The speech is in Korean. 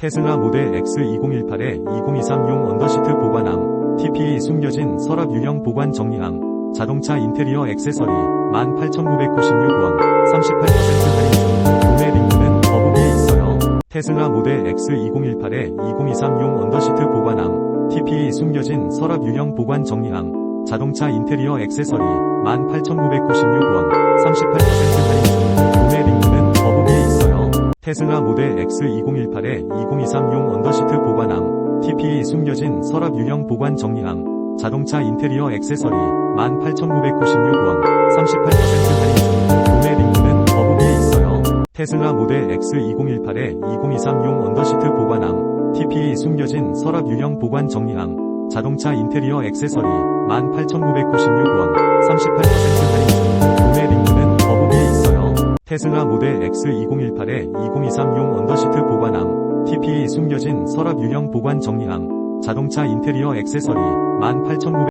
테슬라 모델 X2018에 2023용 언더시트 보관함, TPE 숨겨진 서랍 유형 보관 정리함, 자동차 인테리어 액세서리 18,996원, 38% 할인 중, 구매 링크는 더보기에 있어요. 테슬라 모델 X2018에 2023용 언더시트 보관함, TPE 숨겨진 서랍 유형 보관 정리함, 자동차 인테리어 액세서리 18,996원, 38% 테슬라 모델 X2018에 2023용 언더시트 보관함, TPE 숨겨진 서랍 유형 보관 정리함, 자동차 인테리어 액세서리 18,996원, 38% 할인 중, 구매 링크는 더보기에 있어요. 테슬라 모델 X2018에 2023용 언더시트 보관함, TPE 숨겨진 서랍 유형 보관 정리함, 자동차 인테리어 액세서리 18,996원, 38% 할인 중, 테슬라 모델 X2018에 2023용 언더시트 보관함, TPE 숨겨진 서랍 유형 보관 정리함, 자동차 인테리어 액세서리 18,900